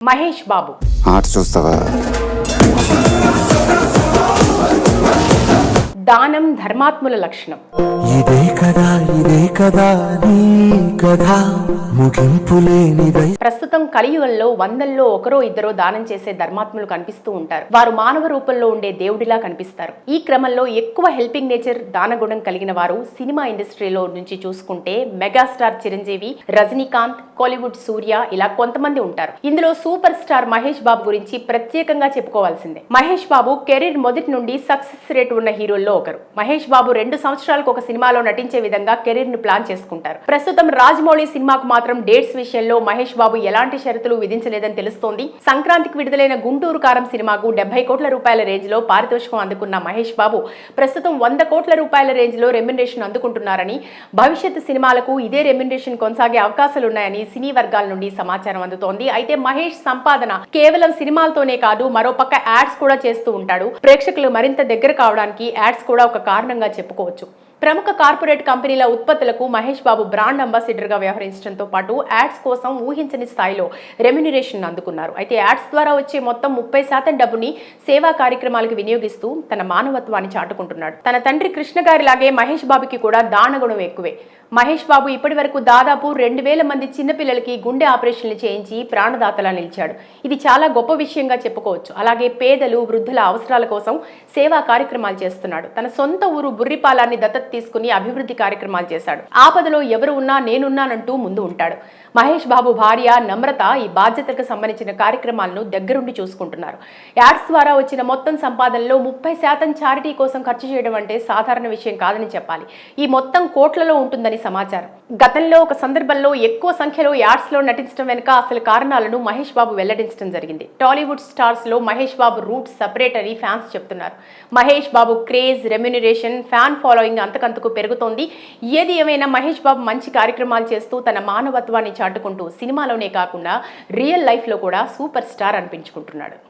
మహేష్ బాబు. ఆట చూస్తావా? దానం ధర్మాత్ముల లక్షణం. ఇదే కదా ఇదే కదా నీ లేనిదై ప్రస్తుతం కలియుగంలో వందల్లో ఒకరో ఇద్దరో దానం చేసే ధర్మాత్ములు కనిపిస్తూ ఉంటారు. వారు మానవ రూపంలో ఉండే దేవుడిలా కనిపిస్తారు. ఈ క్రమంలో ఎక్కువ హెల్పింగ్ నేచర్ దానగుణం కలిగిన వారు సినిమా ఇండస్ట్రీలో నుంచి చూసుకుంటే మెగాస్టార్ చిరంజీవి రజనీకాంత్ కోలీవుడ్ సూర్య ఇలా కొంతమంది ఉంటారు. ఇందులో సూపర్ స్టార్ మహేష్ బాబు గురించి ప్రత్యేకంగా చెప్పుకోవాల్సిందే. మహేష్ బాబు కెరీర్ మొదటి నుండి సక్సెస్ రేట్ ఉన్న హీరోల్లో ఒకరు. మహేష్ బాబు రెండు సంవత్సరాలకు ఒక సినిమాలో నటించే విధంగా కెరీర్ను ప్లాన్ చేసుకుంటారు. ప్రస్తుతం రాజమౌళి సినిమాకు మాత్రం డేట్స్ విషయంలో మహేష్ బాబు ఎలాంటి షరతులు విధించలేదని తెలుస్తోంది. సంక్రాంతికి విడుదలైన గుంటూరు కారం సినిమాకు డెబ్బై కోట్ల రూపాయల రేంజ్లో పారితోషికం అందుకున్న మహేష్ బాబు ప్రస్తుతం వంద కోట్ల రూపాయల రేంజ్లో రెమ్యునరేషన్ అందుకుంటున్నారని భవిష్యత్ సినిమాలకు ఇదే రెమ్యునరేషన్ కొనసాగే అవకాశాలున్నాయని సినీ వర్గాల నుండి సమాచారం అందుతోంది. అయితే మహేష్ సంపాదన కేవలం సినిమాలతోనే కాదు మరోపక్క యాడ్స్ కూడా చేస్తూ ఉంటాడు. ప్రేక్షకులు మరింత దగ్గర కావడానికి యాడ్స్ కూడా ఒక కారణంగా చెప్పుకోవచ్చు. ప్రముఖ కార్పొరేట్ కంపెనీల ఉత్పత్తులకు మహేష్ బాబు బ్రాండ్ అంబాసిడర్గా వ్యవహరించడంతో పాటు యాడ్స్ కోసం ఊహించని స్థాయిలో రెమ్యునరేషన్ అందుకున్నారు. అయితే యాడ్స్ ద్వారా వచ్చే మొత్తం ముప్పై శాతం డబ్బుని సేవా కార్యక్రమాలకు వినియోగిస్తూ తన మానవత్వాన్ని చాటుకుంటున్నాడు. తన తండ్రి కృష్ణ గారిలాగే మహేష్ బాబుకి కూడా దానగుణం ఎక్కువే. మహేష్ బాబు ఇప్పటి వరకు దాదాపు రెండు వేల మంది చిన్నపిల్లలకి గుండె ఆపరేషన్లు చేయించి ప్రాణదాతలా నిలిచాడు. ఇది చాలా గొప్ప విషయంగా చెప్పుకోవచ్చు. అలాగే పేదలు వృద్ధుల అవసరాల కోసం సేవా కార్యక్రమాలు చేస్తున్నాడు. తన సొంత ఊరు బుర్రిపాలాన్ని దత్తత తీసుకుని అభివృద్ధి కార్యక్రమాలు చేశాడు. ఆపదలో ఎవరు ఉన్నా నేనున్నానంటూ ముందు ఉంటాడు. మహేష్ బాబు భార్య నమ్రత ఈ బాధ్యతలకు సంబంధించిన కార్యక్రమాలను దగ్గరుండి చూసుకుంటున్నారు. యాడ్స్ ద్వారా వచ్చిన మొత్తం సంపాదనలో ముప్పై శాతం చారిటీ కోసం ఖర్చు చేయడం అంటే సాధారణ విషయం కాదని చెప్పాలి. ఈ మొత్తం కోట్లలో ఉంటుందని సమాచారం. గతంలో ఒక సందర్భంలో ఎక్కువ సంఖ్యలో యాడ్స్లో నటించడం వెనుక అసలు కారణాలను మహేష్ బాబు వెల్లడించడం జరిగింది. టాలీవుడ్ స్టార్స్లో మహేష్ బాబు రూట్ సపరేట్ అని ఫ్యాన్స్ చెప్తున్నారు. Mahesh Babu craze remuneration fan following అంతకంతకు పెరుగుతోంది. ఏది ఏమైనా మహేష్ బాబు మంచి కార్యక్రమాలు చేస్తూ తన మానవత్వాన్ని చాటుకుంటూ సినిమాలోనే కాకుండా రియల్ లైఫ్లో కూడా సూపర్ స్టార్ అనిపించుకుంటున్నాడు.